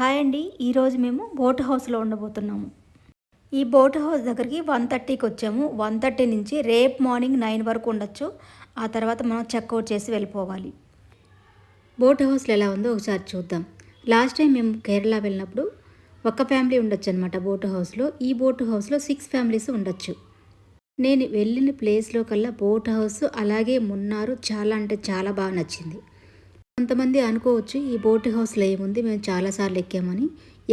Hi అండి. ఈరోజు మేము బోట్ హౌస్లో ఉండబోతున్నాము. ఈ బోట్ హౌస్ దగ్గరికి వన్ థర్టీకి వచ్చాము. వన్ థర్టీ నుంచి రేపు మార్నింగ్ నైన్ వరకు ఉండొచ్చు. ఆ తర్వాత మనం చెక్అవుట్ చేసి వెళ్ళిపోవాలి. బోట్ హౌస్లో ఎలా ఉందో ఒకసారి చూద్దాం. లాస్ట్ టైం మేము కేరళ వెళ్ళినప్పుడు ఒక ఫ్యామిలీ ఉండొచ్చు అనమాట బోట్ హౌస్లో. ఈ బోట్ హౌస్లో సిక్స్ ఫ్యామిలీస్ ఉండొచ్చు. నేను వెళ్ళిన ప్లేస్లో కల్లా బోట్ హౌస్ అలాగే మున్నారు చాలా అంటే చాలా బాగా నచ్చింది. కొంతమంది అనుకోవచ్చు ఈ బోట్ హౌస్లో ఏముంది మేము చాలాసార్లు ఎక్కామని.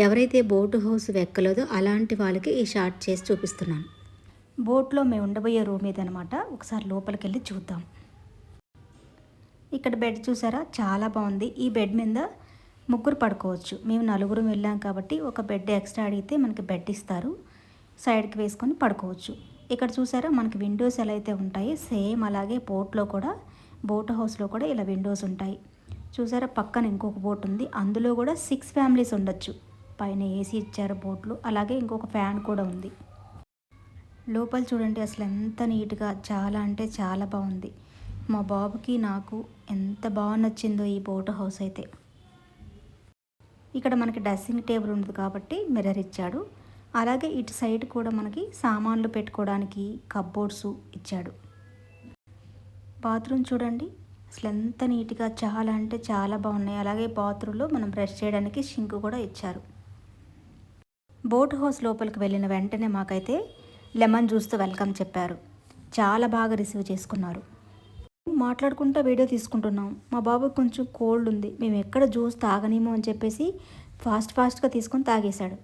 ఎవరైతే బోట్ హౌస్ ఎక్కలేదో అలాంటి వాళ్ళకి ఈ షార్ట్ చేసి చూపిస్తున్నాను. బోట్లో మేము ఉండబోయే రూమ్ ఇదనమాట ఒకసారి లోపలికి వెళ్ళి చూద్దాం. ఇక్కడ బెడ్ చూసారా? చాలా బాగుంది. ఈ బెడ్ మీద ముగ్గురు పడుకోవచ్చు. మేము నలుగురు వెళ్ళాం కాబట్టి ఒక బెడ్ ఎక్స్ట్రా అడిగితే మనకి బెడ్ ఇస్తారు. సైడ్కి వేసుకొని పడుకోవచ్చు. ఇక్కడ చూసారా? మనకి విండోస్ ఎలా అయితే ఉంటాయి సేమ్ అలాగే బోట్లో కూడా బోట్ హౌస్లో కూడా ఇలా విండోస్ ఉంటాయి. చూసారా? పక్కన ఇంకొక బోట్ ఉంది. అందులో కూడా సిక్స్ ఫ్యామిలీస్ ఉండొచ్చు. పైన ఏసీ ఇచ్చారు బోట్లు. అలాగే ఇంకొక ఫ్యాన్ కూడా ఉంది. లోపల చూడండి అసలు ఎంత నీట్గా చాలా అంటే చాలా బాగుంది. మా బాబుకి నాకు ఎంత బాగా నచ్చిందో ఈ బోట్ హౌస్ అయితే. ఇక్కడ మనకి డ్రెస్సింగ్ టేబుల్ ఉంది కాబట్టి మిర్రర్ ఇచ్చాడు. అలాగే ఇటు సైడ్ కూడా మనకి సామాన్లు పెట్టుకోవడానికి కబ్బోర్డ్స్ ఇచ్చాడు. బాత్రూమ్ చూడండి అసలు ఎంత నీట్గా చాలా అంటే చాలా బాగున్నాయి. అలాగే బాత్రూంలో మనం బ్రష్ చేయడానికి షింక్ కూడా ఇచ్చారు. బోట్ హౌస్ లోపలికి వెళ్ళిన వెంటనే మాకైతే లెమన్ జ్యూస్తో వెల్కమ్ చెప్పారు. చాలా బాగా రిసీవ్ చేసుకున్నారు. మాట్లాడుకుంటూ వీడియో తీసుకుంటున్నాం. మా బాబు కొంచెం కోల్డ్ ఉంది. మేము ఎక్కడ జ్యూస్ తాగనేమో అని చెప్పేసి ఫాస్ట్ ఫాస్ట్గా తీసుకొని తాగేశాడు.